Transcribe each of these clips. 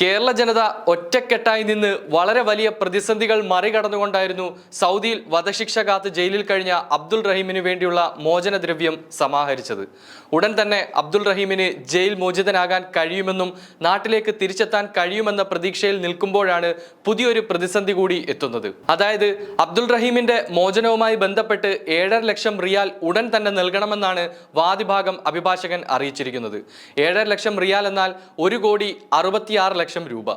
കേരള ജനത ഒറ്റക്കെട്ടായി നിന്ന് വളരെ വലിയ പ്രതിസന്ധികൾ മറികടന്നുകൊണ്ടായിരുന്നു സൗദിയിൽ വധശിക്ഷ കാത്ത് ജയിലിൽ കഴിഞ്ഞ അബ്ദുൾ റഹീമിന് വേണ്ടിയുള്ള മോചനദ്രവ്യം സമാഹരിച്ചത്. ഉടൻ തന്നെ അബ്ദുൾ റഹീമിന് ജയിൽ മോചിതനാകാൻ കഴിയുമെന്നും നാട്ടിലേക്ക് തിരിച്ചെത്താൻ കഴിയുമെന്ന പ്രതീക്ഷയിൽ നിൽക്കുമ്പോഴാണ് പുതിയൊരു പ്രതിസന്ധി കൂടി എത്തുന്നത്. അതായത് അബ്ദുൾ റഹീമിന്റെ മോചനവുമായി ബന്ധപ്പെട്ട് ഏഴര ലക്ഷം റിയാൽ ഉടൻ തന്നെ നൽകണമെന്നാണ് വാദിഭാഗം അഭിഭാഷകൻ അറിയിച്ചിരിക്കുന്നത്. ഏഴര ലക്ഷം റിയാൽ എന്നാൽ ഒരു കോടി അറുപത്തിയാറ് ലക്ഷം രൂപ.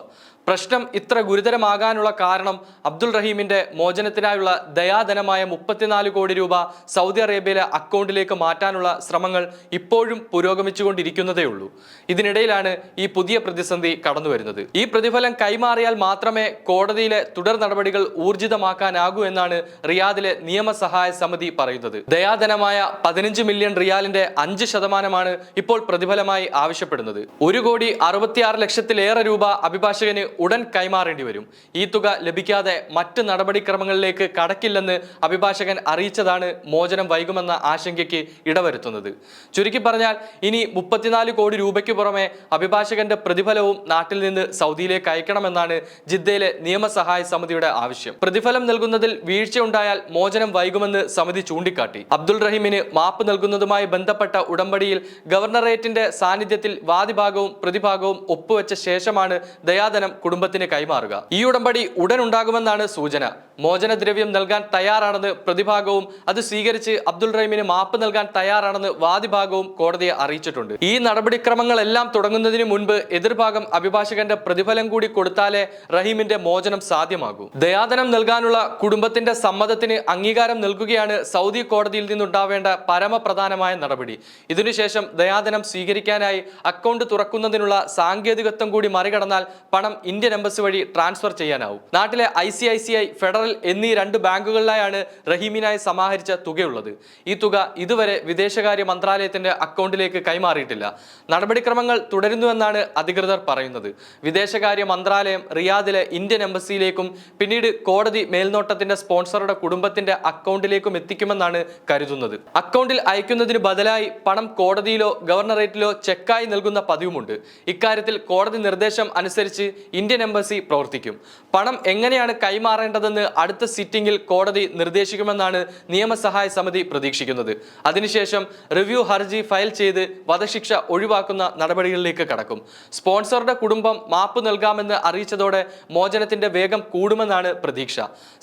പ്രശ്നം ഇത്ര ഗുരുതരമാകാനുള്ള കാരണം അബ്ദുൾ റഹീമിന്റെ മോചനത്തിനായുള്ള ദയാധനമായ മുപ്പത്തിനാല് കോടി രൂപ സൗദി അറേബ്യയിലെ അക്കൗണ്ടിലേക്ക് മാറ്റാനുള്ള ശ്രമങ്ങൾ ഇപ്പോഴും പുരോഗമിച്ചുകൊണ്ടിരിക്കുന്നതേയുള്ളൂ ഇതിനിടയിലാണ് ഈ പുതിയ പ്രതിസന്ധി കടന്നു വരുന്നത് ഈ പ്രതിഫലം കൈമാറിയാൽ മാത്രമേ കോടതിയിലെ തുടർ നടപടികൾ ഊർജിതമാക്കാനാകൂ എന്നാണ് റിയാദിലെ നിയമസഹായ സമിതി പറയുന്നത്. ദയാധനമായ പതിനഞ്ച് മില്യൺ റിയാലിന്റെ അഞ്ച് ശതമാനമാണ് ഇപ്പോൾ പ്രതിഫലമായി ആവശ്യപ്പെടുന്നത്. ഒരു കോടി അറുപത്തിയാറ് ലക്ഷത്തിലേറെ രൂപ അഭിഭാഷകന് ഉടൻ കൈമാറേണ്ടി വരും. ഈ തുക ലഭിക്കാതെ മറ്റ് നടപടിക്രമങ്ങളിലേക്ക് കടക്കില്ലെന്ന് അഭിഭാഷകൻ അറിയിച്ചതാണ് മോചനം വൈകുമെന്ന ആശങ്കയ്ക്ക് ഇടവരുത്തുന്നത്. ചുരുക്കി പറഞ്ഞാൽ ഇനി മുപ്പത്തിനാല് കോടി രൂപയ്ക്ക് പുറമെ അഭിഭാഷകന്റെ പ്രതിഫലവും നാട്ടിൽ നിന്ന് സൗദിയിലേക്ക് അയക്കണമെന്നാണ് ജിദ്ദയിലെ നിയമസഹായ സമിതിയുടെ ആവശ്യം. പ്രതിഫലം നൽകുന്നതിൽ വീഴ്ചയുണ്ടായാൽ മോചനം വൈകുമെന്ന് സമിതി ചൂണ്ടിക്കാട്ടി. അബ്ദുൾ റഹീമിന് മാപ്പ് നൽകുന്നതുമായി ബന്ധപ്പെട്ട ഉടമ്പടിയിൽ ഗവർണറേറ്റിന്റെ സാന്നിധ്യത്തിൽ വാദിഭാഗവും പ്രതിഭാഗവും ഒപ്പുവെച്ച ശേഷമാണ് ദയാധനം കുടുംബത്തിന് കൈമാറുക. ഈ ഉടമ്പടി ഉടൻ ഉണ്ടാകുമെന്നാണ് സൂചന. മോചനദ്രവ്യം നൽകാൻ തയ്യാറാണെന്ന് പ്രതിഭാഗവും അത് സ്വീകരിച്ച് അബ്ദുൾ റഹീമിന് മാപ്പ് നൽകാൻ തയ്യാറാണെന്ന് വാദിഭാഗവും കോടതിയെ അറിയിച്ചിട്ടുണ്ട്. ഈ നടപടിക്രമങ്ങളെല്ലാം തുടങ്ങുന്നതിന് മുൻപ് എതിർഭാഗം അഭിഭാഷകന്റെ പ്രതിഫലം കൂടി കൊടുത്താലേ റഹീമിന്റെ മോചനം സാധ്യമാകൂ. ദയാധനം നൽകാനുള്ള കുടുംബത്തിന്റെ സമ്മതത്തിന് അംഗീകാരം നൽകുകയാണ് സൗദി കോടതിയിൽ നിന്നുണ്ടാവേണ്ട പരമപ്രധാനമായ നടപടി. ഇതിനുശേഷം ദയാധനം സ്വീകരിക്കാനായി അക്കൗണ്ട് തുറക്കുന്നതിനുള്ള സാങ്കേതികത്വം കൂടി മറികടന്നാൽ പണം ഇന്ത്യൻ എംബസി വഴി ട്രാൻസ്ഫർ ചെയ്യാനാവും. നാട്ടിലെ I C I C I Federal എന്നീ രണ്ട് ബാങ്കുകളിലായാണ് റഹീമിനായി സമാഹരിച്ച തുകയുള്ളത്. ഈ തുക ഇതുവരെ വിദേശകാര്യ മന്ത്രാലയത്തിന്റെ അക്കൗണ്ടിലേക്ക് കൈമാറിയിട്ടില്ല. നടപടിക്രമങ്ങൾ തുടരുന്നുവെന്നാണ് അധികൃതർ പറയുന്നത്. വിദേശകാര്യ മന്ത്രാലയം റിയാദിലെ ഇന്ത്യൻ എംബസിയിലേക്കും പിന്നീട് കോടതി മേൽനോട്ടത്തിന്റെ സ്പോൺസറുടെ കുടുംബത്തിന്റെ അക്കൗണ്ടിലേക്കും എത്തിക്കുമെന്നാണ് കരുതുന്നത്. അക്കൗണ്ടിൽ അയക്കുന്നതിന് ബദലായി പണം കോടതിയിലോ ഗവർണറേറ്റിലോ ചെക്കായി നൽകുന്ന പതിവുമുണ്ട്. ഇക്കാര്യത്തിൽ കോടതി നിർദ്ദേശം അനുസരിച്ച് ഇന്ത്യൻ എംബസി പ്രവർത്തിക്കും. പണം എങ്ങനെയാണ് കൈമാറേണ്ടതെന്ന് അടുത്ത സിറ്റിംഗിൽ കോടതി നിർദ്ദേശിക്കുമെന്നാണ് നിയമസഹായ സമിതി പ്രതീക്ഷിക്കുന്നത്. അതിനുശേഷം റിവ്യൂ ഹർജി ഫയൽ ചെയ്ത് വധശിക്ഷ ഒഴിവാക്കുന്ന നടപടികളിലേക്ക് കടക്കും. സ്പോൺസറുടെ കുടുംബം മാപ്പ് നൽകാമെന്ന് അറിയിച്ചതോടെ മോചനത്തിന്റെ വേഗം കൂടുമെന്നാണ് പ്രതീക്ഷ.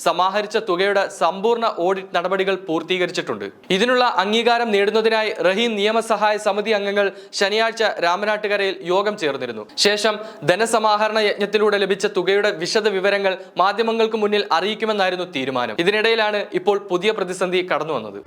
സമാഹരിച്ച തുകയുടെ സമ്പൂർണ ഓഡിറ്റ് നടപടികൾ പൂർത്തീകരിച്ചിട്ടുണ്ട്. ഇതിനുള്ള അംഗീകാരം നേടുന്നതിനായി റഹീം നിയമസഹായ സമിതി അംഗങ്ങൾ ശനിയാഴ്ച രാമനാട്ടുകരയിൽ യോഗം ചേർന്നിരുന്നു. ശേഷം ധനസമാഹരണ യജ്ഞത്തിലൂടെ ലഭിച്ച തുകയുടെ വിശദ വിവരങ്ങൾ മാധ്യമങ്ങൾക്ക് മുന്നിൽ അറിയിക്കുമെന്നായിരുന്നു തീരുമാനം. ഇതിനിടയിലാണ് ഇപ്പോൾ പുതിയ പ്രതിസന്ധി കടന്നു വന്നത്